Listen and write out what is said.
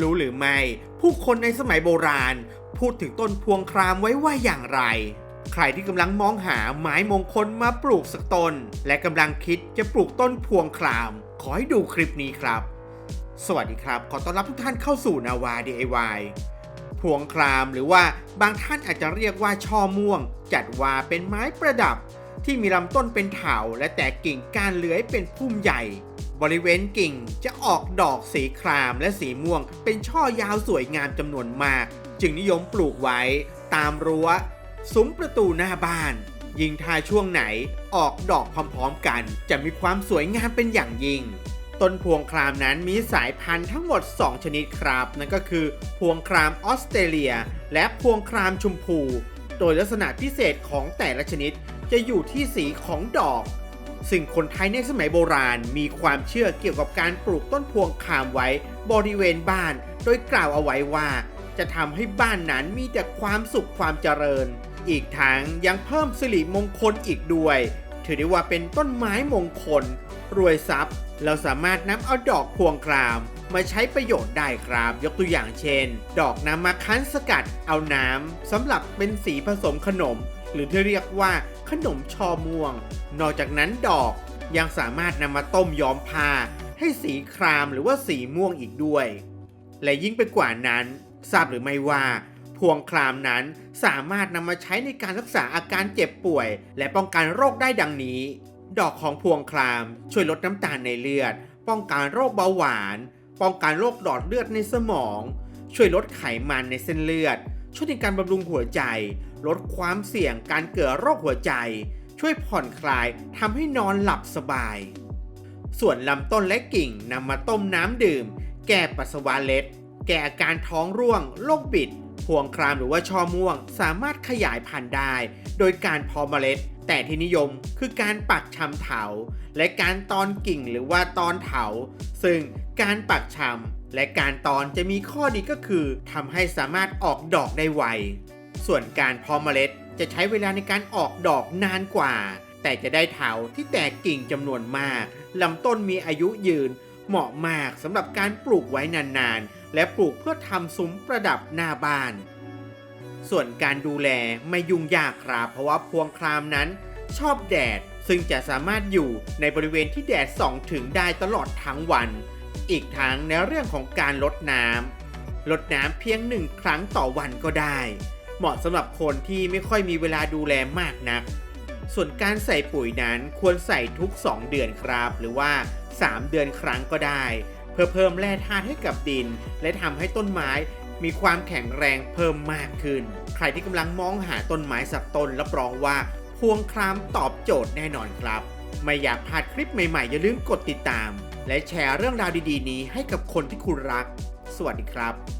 รู้หรือไม่ ผู้คนในสมัยโบราณ พูดถึงต้นพวงครามไว้ว่าอย่างไร ใครที่กำลังมองหาไม้มงคลมาปลูกสักต้น และกำลังคิดจะปลูกต้นพวงคราม ขอให้ดูคลิปนี้ครับ สวัสดีครับ ขอต้อนรับทุกท่านเข้าสู่นาวา DIY พวงครามหรือว่าบางท่านอาจจะเรียกว่าช่อม่วง จัดว่าเป็นไม้ประดับ ที่มีลำต้นเป็นเถาและแตกกิ่งก้านเลื้อยเป็นพุ่มใหญ่ บริเวณกิ่งจะออกดอกสีครามและสีม่วง เป็นช่อยาวสวยงามจำนวนมาก จึงนิยมปลูกไว้ ตามรั้ว ซุ้มประตูหน้าบ้าน ยิ่งถ้าช่วงไหนออกดอกพร้อมๆกัน จะมีความสวยงามเป็นอย่างยิ่ง ต้นพวงครามนั้นมีสายพันธุ์ทั้งหมด 2 ชนิดครับ นั่นก็คือ พวงครามออสเตรเลีย และพวงครามชมพู โดยลักษณะพิเศษของแต่ละชนิดจะอยู่ที่สีของดอก ซึ่งคนไทยในสมัยโบราณมีความเชื่อเกี่ยวกับการปลูกต้นพวงคามไว้บริเวณบ้าน โดยกล่าวเอาไว้ว่า จะทำให้บ้านนั้นมีแต่ความสุขความเจริญ อีกทั้งยังเพิ่มสิริมงคลอีกด้วย ถือได้ว่าเป็นต้นไม้มงคล รวยทรัพย์ เราสามารถนำเอาดอกพวงครามมาใช้ประโยชน์ได้ครับ ยกตัวอย่างเช่น ดอกนำมาคั้นสกัดเอาน้ำสำหรับเป็นสีผสมขนม หรือที่เรียกว่าขนมชอม่วง นอกจากนั้นดอกยังสามารถนำมาต้มย้อมผ้าให้สีครามหรือว่าสีม่วงอีกด้วย และยิ่งไปกว่านั้น ทราบหรือไม่ว่า พวงครามนั้นสามารถนำมาใช้ในการรักษาอาการเจ็บป่วย และป้องกันโรคได้ดังนี้ ดอกของพวงครามช่วยลดน้ำตาลในเลือด ป้องกันโรคเบาหวาน ป้องกันโรคหลอดเลือดในสมอง ช่วยลดไขมันในเส้นเลือด ช่วยในการบำรุงหัวใจ ลดความเสี่ยงการเกิดโรคหัวใจ ช่วยผ่อนคลายทำให้นอนหลับสบาย ส่วนลำต้นและกิ่งนำมาต้มน้ำดื่ม แก้ปัสสาวะเล็ด แก้อาการท้องร่วง โรคบิด พวงครามหรือว่าช่อม่วง สามารถขยายพันธุ์ได้ โดยการเพาะเมล็ด แต่ที่นิยมคือการปักชำเถา และการตอนกิ่งหรือว่าตอนเถา ซึ่งการปักชำและการตอนจะมีข้อดีก็คือทำให้สามารถออกดอกได้ไว ส่วนการเพาะเมล็ดจะใช้เวลาในการออกดอกนานกว่า แต่จะได้เถาที่แตกกิ่งจำนวนมากลำต้นมีอายุยืน เหมาะมากสำหรับการปลูกไว้นานๆ และปลูกเพื่อทำซุ้มประดับหน้าบ้าน ส่วนการดูแลไม่ยุ่งยากครับเพราะว่าพวงครามนั้น ชอบแดดซึ่งจะสามารถอยู่ในบริเวณที่แดดส่องถึงได้ตลอดทั้งวัน อีกทั้งในเรื่องของการลดน้ำลดน้ำเพียงหนึ่งครั้งต่อวันก็ได้ เหมาะสำหรับคนที่ไม่ค่อยมีเวลาดูแลมากนัก ส่วนการใส่ปุ๋ยนั้นควรใส่ทุก 2 เดือนครับ หรือว่า 3 เดือนครั้งก็ได้ พื่อเพิ่มแร่ธาตุให้กับดิน และทำให้ต้นไม้มีความแข็งแรงเพิ่มมากขึ้น ใครที่กำลังมองหาต้นไม้สักต้นรับรองว่าพวงครามตอบโจทย์แน่นอนครับ ไม่อยากพลาดคลิปใหม่ๆ อย่าลืมกดติดตาม และแชร์เรื่องราวดีๆ นี้ให้กับคนที่คุณรัก สวัสดีครับ